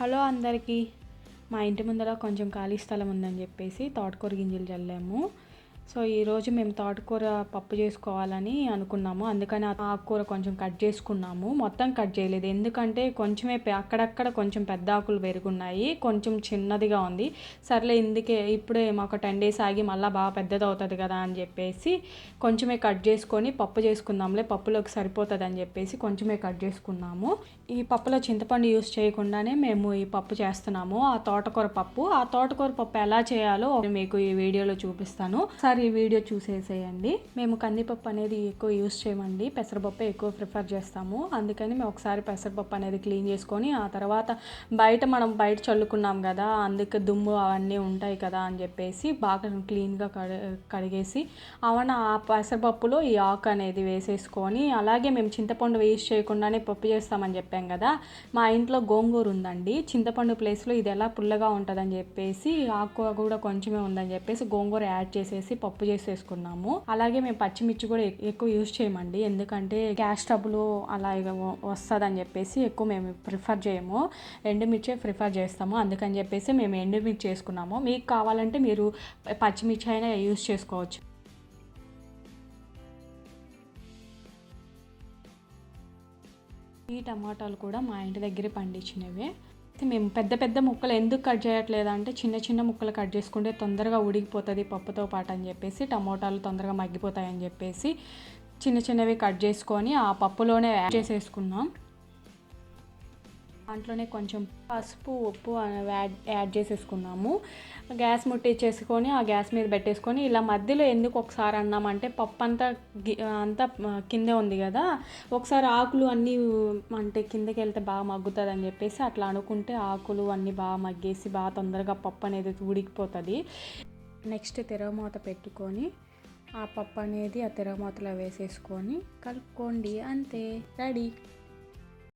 Hello అందరికీ. మా ఇంటి ముందర కొంచెం ఖాళీ స్థలం ఉందని చెప్పేసి తోటకూర గింజలు చల్లాము. సో ఈరోజు మేము తోటకూర పప్పు చేసుకోవాలని అనుకున్నాము. అందుకని ఆకుకూర కొంచెం కట్ చేసుకున్నాము. మొత్తం కట్ చేయలేదు. ఎందుకంటే కొంచెమే అక్కడక్కడ కొంచెం పెద్ద ఆకులు పెరుగున్నాయి. కొంచెం చిన్నదిగా ఉంది. సర్లే ఇందుకే ఇప్పుడే మాకు టెన్ డేస్ ఆగి మళ్ళీ బాగా పెద్దది అవుతుంది కదా అని చెప్పేసి కొంచెమే కట్ చేసుకొని పప్పు చేసుకుందాంలే పప్పులోకి సరిపోతుంది అని చెప్పేసి కొంచెమే కట్ చేసుకున్నాము. ఈ పప్పులో చింతపండు యూస్ చేయకుండానే మేము ఈ పప్పు చేస్తున్నాము. ఆ తోటకూర పప్పు. ఆ తోటకూర పప్పు ఎలా చేయాలో మీకు ఈ వీడియోలో చూపిస్తాను. సరే ఈ వీడియో చూసేసేయండి. మేము కందిపప్పు అనేది ఎక్కువ యూస్ చేయమండి. పెసరపప్పు ఎక్కువ ప్రిఫర్ చేస్తాము. అందుకని మేము ఒకసారి పెసరపప్పు అనేది క్లీన్ చేసుకొని ఆ తర్వాత బయట మనం బయట చల్లుకున్నాం కదా అందుకే దుమ్ము అవన్నీ ఉంటాయి కదా అని చెప్పేసి బాగా క్లీన్గా కడి కడిగేసి అవన్న ఆ పెసరపప్పులో ఈ ఆకు అనేది వేసేసుకొని అలాగే మేము చింతపండు వేస్ట్ చేయకుండానే పప్పు చేస్తామని చెప్పాం కదా మా ఇంట్లో గోంగూర ఉందండి. చింతపండు ప్లేస్లో ఇది ఎలా పుల్లగా ఉంటుందని చెప్పేసి ఆకు కూడా కొంచెమే ఉందని చెప్పేసి గోంగూర యాడ్ చేసేసి పప్పు చేసేసుకున్నాము. అలాగే మేము పచ్చిమిర్చి కూడా ఎక్- ఎక్కువ యూజ్ చేయమండి. ఎందుకంటే గ్యాస్ ట్రబుల్ అలా వస్తుందని చెప్పేసి ఎక్కువ మేము ప్రిఫర్ చేయము. ఎండుమిర్చే ప్రిఫర్ చేస్తాము. అందుకని చెప్పేసి మేము ఎండుమిర్చి చేసుకున్నాము. మీకు కావాలంటే మీరు పచ్చిమిర్చి అయినా యూజ్ చేసుకోవచ్చు. ఈ టమాటాలు కూడా మా ఇంటి దగ్గర పండించినవే. మేము పెద్ద పెద్ద ముక్కలు ఎందుకు కట్ చేయట్లేదు అంటే చిన్న చిన్న ముక్కలు కట్ చేసుకుంటే తొందరగా ఉడికిపోతుంది పప్పుతో పాటు అని చెప్పేసి టమోటాలు తొందరగా మగ్గిపోతాయని చెప్పేసి చిన్న చిన్నవి కట్ చేసుకొని ఆ పప్పులోనే యాడ్ చేసేసుకున్నాం. దాంట్లోనే కొంచెం పసుపు ఉప్పు యాడ్ యాడ్ చేసేసుకున్నాము. గ్యాస్ ముట్టించేసుకొని ఆ గ్యాస్ మీద పెట్టేసుకొని ఇలా మధ్యలో ఎందుకు ఒకసారి అన్నామంటే పప్పు అంతా అంతా కిందే ఉంది కదా. ఒకసారి ఆకులు అన్నీ అంటే కిందకి వెళ్తే బాగా మగ్గుతుంది అని చెప్పేసి అట్లా అనుకుంటే ఆకులు అన్నీ బాగా మగ్గేసి బాగా తొందరగా పప్పు అనేది ఉడికిపోతుంది. నెక్స్ట్ తెరవమూత పెట్టుకొని ఆ పప్పు అనేది ఆ తిరగమూతలో వేసేసుకొని కలుపుకోండి అంతే. రెడీ.